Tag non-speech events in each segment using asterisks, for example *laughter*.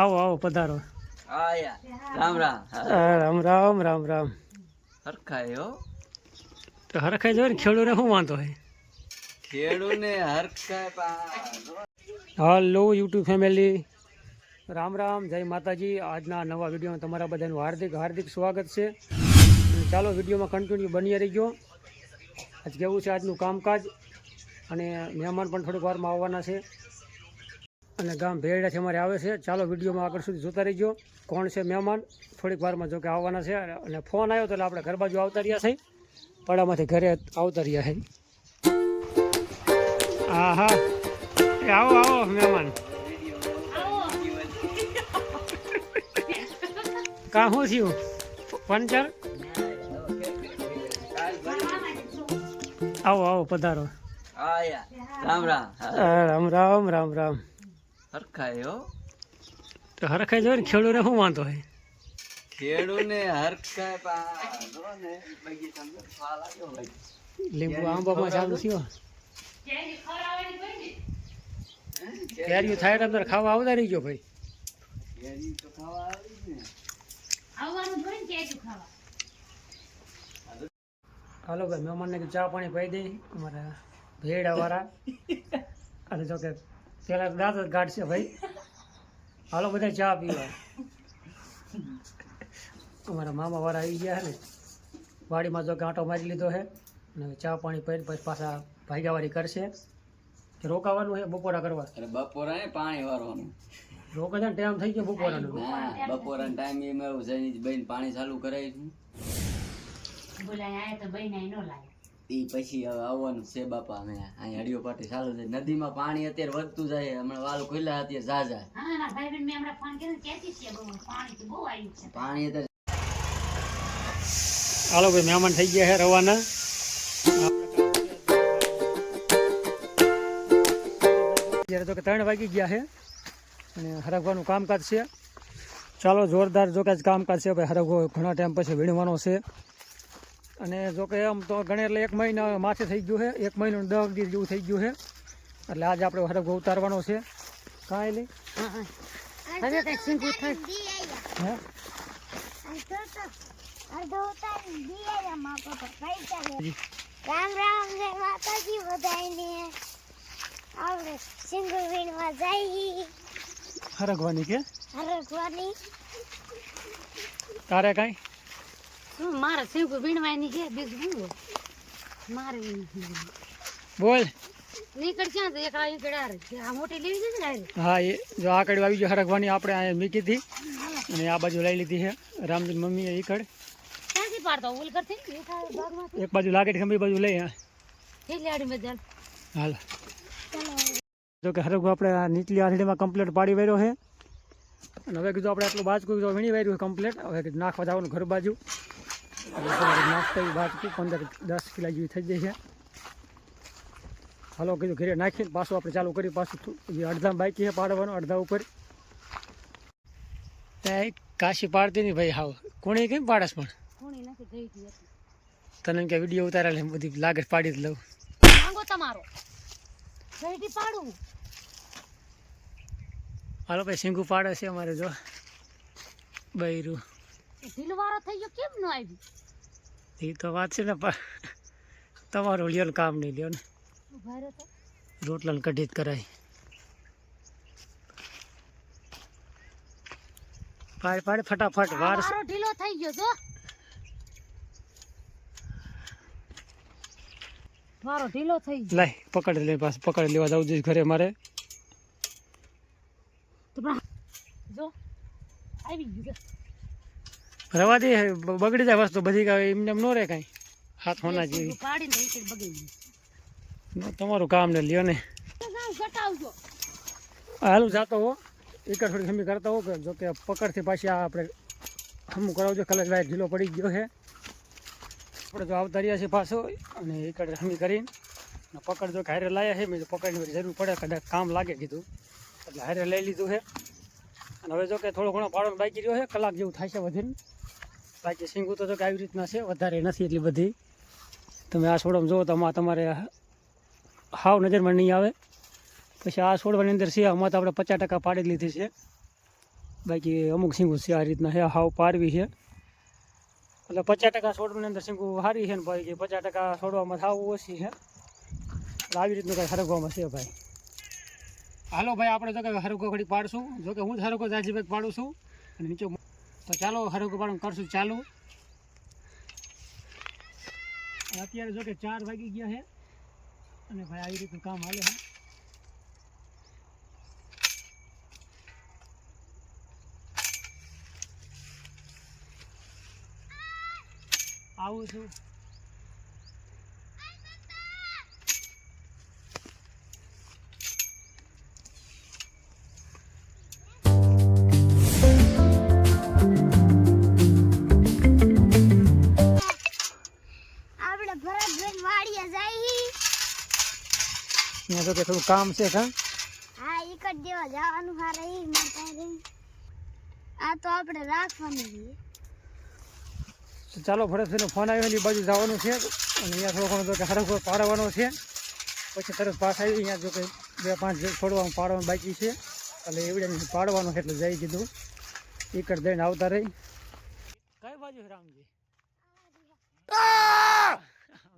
આવો આવો પધારો. રામ રામ. રામ રામ રામ રામ. હરખાય હો. તો હરખાય જોઈએ ને ખેડૂને શું વાંધો હોય ખેડૂને હરખાય પા યુટ્યુબ ફેમિલી. રામ રામ. જય માતાજી. આજના નવા વિડીયોમાં તમારા બધાનું હાર્દિક હાર્દિક સ્વાગત છે. ચાલો વિડીયોમાં કન્ટિન્યુ બની રહીજો. આજ કેવું છે આજનું કામકાજ? અને મહેમાન પણ થોડીક વારમાં આવવાના છે. અને ગામ ભેરડાથી અમારે આવે છે. ચાલો વિડીયોમાં આગળ સુધી જોતા રહીજો. કોણ છે મહેમાન? થોડીક વારમાં જો કે આવવાના છે અને ફોન આવ્યો તો એટલે આપણે ઘર બાજુ આવતા રહ્યા છે પડામાંથી ઘરે આવતા રહ્યા છે હા હા આવો આવો મહેમાન. કા શું થયું? પંચર? આવો આવો પધારો. રામ રામ. રામ રામ રામ રામ. હરખાય? હો તો હરખાય જોઈએ ને ખેડૂને શું વાંધો હોય? ખેડૂને હરખાય પા ને બગીચામાં ફાલ આવ્યો લીંબુ આંબામાં ચાલુ થયો. કેરીઓ થાય તો અંદર ખાવા આવતા રહીજો ભાઈ. કેરી તો ખાવા આવી ને. હાલો ભાઈ મહેમાનને ચા પાણી પાઈ દઈ અમારા ભેડાવાળા *laughs* અને જો કે પેલા દાંત જ ગાઢશે ભાઈ. હાલો બધા ચા પીવા. અમારા મામા વાળા આવી ગયા છે ને. વાડીમાં જો કાંટો મારી લીધો છે અને ચા પાણી પીને પછી પાછા ભાગ્યાવાળી કરશે. કે રોકાવાનું છે બપોરા કરવા? અરે બપોરા ને પાણી વારવાનું. રોકે છે ટાઈમ થઈ ગયો બપોરાનો. બપોરા ટાઈમ એમાં એવું છે બેન પાણી ચાલુ કરાવી ઈ પછી હવે આવવાનું છે બાપા અમે અહીં હડિયો પાટી ચાલુ છે. નદીમાં પાણી અત્યારે વધતું જાય હમણાં વાલ ખુલ્લા અત્યારે ઝાઝા પાણી અત્યારે હાલો ભાઈ મહેમાન થઈ ગયા છે રવાના. અત્યારે તો કે ત્રણ વાગી ગયા છે અને હરગવાનું કામકાજ છે. ચાલો જોરદાર જો કે કામકાજ છે. ભાઈ હરગવો ઘણા ટાઈમ પછી વીણવાનો છે. અને જો કે આમ તો ગણે એટલે એક મહિના માથે થઈ ગયું છે એક મહિનો ને દસ દિવસ જેવું થઈ ગયું છે. એટલે આજે આપણે હરગવો ઉતારવાનો છે. કાંઈ નહીં. હે? રામ રામ જય માતાજી બધાને આપણે સિંગલ વીણમાં જઈ હરગવાની કે? તારે કાંઈ? મારે શીંગું વીણવાની છે બીજું શું મારે બોલ. નીકળ ક્યાં એક આ નીકળ આ આ મોટી લેવી છે ને હા એ જો આ કડી આવી હરગવાની આપણે અહીંયા મીકી હતી. અને આ બાજુ લઈ લીધી છે રામજી મમ્મીએ એ કડ ક્યાંથી પાડતો? ઓલ કરતી એક આ બાજુ લાગે ખંભી બાજુ લઈ હા થેલી મજાલ. હાલ. જો કે આપણે આ નીચલી આંધળીમાં કમ્પ્લીટ પાડી વાર્યો છે અને હવે કીધું આપણે આટલું બાજકું વીણી વાર્યું કમ્પ્લીટ હવે નાખવા જવાનું ઘર બાજુ. નાખતા બાકી પંદર દસ કિલા જેવી થઈ જાય છે હાલો કીધું ઘરે નાખીને પાછું આપણે ચાલુ કરી પાછું જે અડધા બાકી છે પાડવાનું અડધા ઉપર ત્યાં કાશી પાડતી નહીં ભાઈ હાવ કોણે કેમ પાડસ પણ. તને કે વીડિયો ઉતારા એમ બધી લાગત પાડી જ લઉં માંગો તમારો પાડું હાલો ભાઈ સિંગુ પાડે છે અમારે જો બૈરું ઢીલવારો થઈ ગયો કેમ ન આવી એ તો વાત છે ને પણ તમારું લ્યો ને કામ નહીં લ્યો ને. રોટલા કઢી જ કરાય. પાડ પાડ ફટાફટ વાર ઢીલો થઈ ગયો જો. મારો ઢીલો થઈ ગયો. પકડ લે પાસ પકડ લેવા જાવ જોઈએ ઘરે મારે. જો. આવી ગયું. રવા દે બગડી જાય વસ્તુ બધી કાંઈ એમને એમ ન રહે કાંઈ. હાથ હોના જેવી. તમારું કામ ને લ્યો ને. હાલું જાતો હો એક થોડી ખમી કરતા હો કે જો કે પકડથી પાછી આ આપણે ખમું કરાવજો લાઈટ ઢીલો પડી ગયો છે આપણે જો આવતા રહ્યા છે પાછો અને એક ખમી કરીને. પકડ જો કે હારે લાયા છે મેં પકડની જરૂર પડે કદાચ કામ લાગે કીધું. એટલે હારે લઈ લીધું છે અને હવે જો કે થોડો ઘણો પાડો બાકી રહ્યો છે, કલાક જેવું થાય છે વધીને. બાકી સિંગુ તો જો કે આવી રીતના છે, વધારે નથી એટલી બધી. તમે આ છોડમાં જુઓ તો આમાં તમારે હાવ નજરમાં નહીં આવે. પછી આ છોડવાની અંદર છે, આમાં તો આપણે પચાસ ટકા પાડી લીધી છે. બાકી અમુક સિંગો છે, આ રીતના છે, હાવ પારવી છે. એટલે પચાસ ટકા છોડવાની અંદર સિંગુ સારી છે ને ભાઈ, કે પચાસ ટકા છોડવામાં સાવ ઓછી છે. એટલે આવી રીતનું કાંઈ હરગવામાં છે ભાઈ. હાલો ભાઈ, આપણે તો કે હરગો ઘડી પાડશું. જો કે હું જ હરગો જાજીભાઈ પાડું છું. અને નીચે તો ચાલો હરગો પાડું કરશું ચાલુ. અત્યારે જો કે ચાર વાગી ગયા છે. અને ભાઈ, આવી રીતનું કામ હાલે છે. આવું છું. અહીંયા જો કે થોડું કામ છે કાં? હા એક જ દેવા જવાનું હારે ઈ મારે આ તો આપણે રાખવાની છે. તો ચાલો ભરતભાઈનો ફોન આવ્યો એની બાજુ જવાનું છે. અને અહીંયા થોડો ઘણો તો કે હરખો પાડવાનો છે. પછી તરત પાસ આવી અહીંયા જો કે બે પાંચ છોડવાનું પાડવાનું બાકી છે. એટલે એવડે પાડવાનું એટલે જઈ કીધું. ઈકટ દઈને આવતા રહી. કઈ બાજુ રામજી?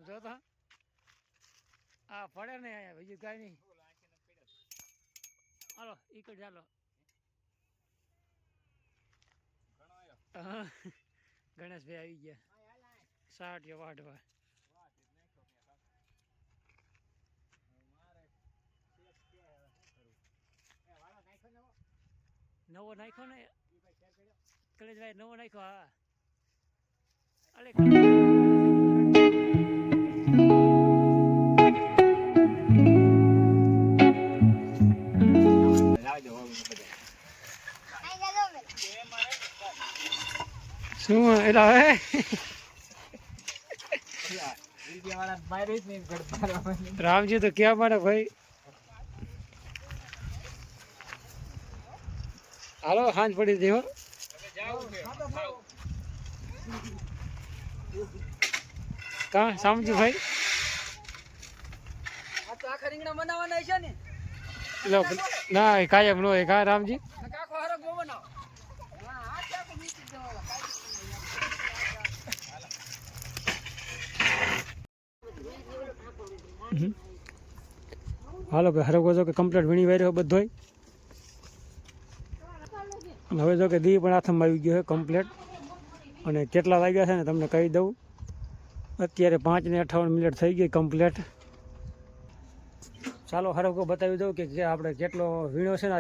જો આ પડે ને અહીંયા બીજું કાંઈ નહીં. હાલો ઈકડ ચાલો ગણેશભાઈ આવી ગયા. સાઠ વાઢવા નવો? નાખ્યો ને? કલેજભાઈ નવો નાખ્યો હા. અલે શું એટલે હે? રામજી તો ક્યાં પડે ભાઈ? હાલો સાંજ પડી દેવો કા સામજી ભાઈ? લો, ના એ કાયમ નો કા રામજી? હમ. હાલો ભાઈ હરકો જો કે કમ્પ્લેટ વીણી વાર્યો બધોય. હવે જો કે દી પણ હાથમાં આવી ગયો છે કમ્પ્લેટ અને કેટલા વાગ્યા છે ને તમને કહી દઉં. અત્યારે પાંચ ને અઠાવન મિનિટ થઈ ગઈ કમ્પ્લેટ ચાલો હરકો બતાવી દઉં કે આપણે કેટલો વીણો છે ને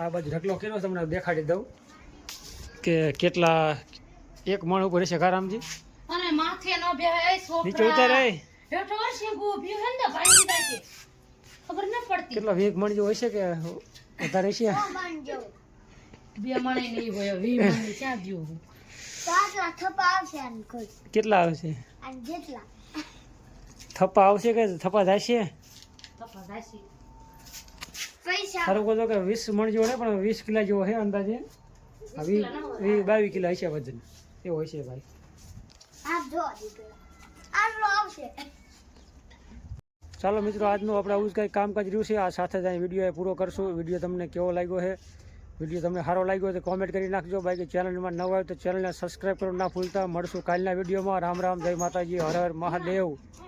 આ બાજુ ઢકલો કેટલો તમને દેખાડી દઉં. કે કેટલા એક મણ ઉપર હશે કારામજી અને માથે નો બેહાય છોકરા. નીચે ઉતારે હેઠો વર્ષે ઊભી હોય ને ભાઈ જાય છે. ખબર ન પડતી. કેટલા વેગ મણ જો હશે કે વધારે છે બે મણે નહીં હોય વી મણે ક્યાં ગયું તો થપા આવશે કેટલા આવશે? અને જેટલા. થપ્પા આવશે કે થપ્પા જશે? તપા દાસી પૈસા. સારું કહો કે વીસ મણ જેવો નહીં પણ વીસ કિલા જેવો છે અંદાજે? આ વી વી બાવીસ કિલા હશે વજન. એવો હશે ભાઈ. ચાલો મિત્રો આજનું આપણે આવું જ કંઈક કામકાજ રહ્યું છે. આ સાથે જ અહીં વીડિયો પૂરો કરશું. વીડિયો તમને કેવો લાગ્યો છે? વીડિયો તમને સારો લાગ્યો હોય તો કોમેન્ટ કરી નાખજો. બાકી ચેનલમાં ન હોય તો ચેનલને સબસ્ક્રાઈબ કરવાનું ના ભૂલતા. મળશું કાલના વિડીયોમાં. રામ રામ જય માતાજી હર હર મહાદેવ.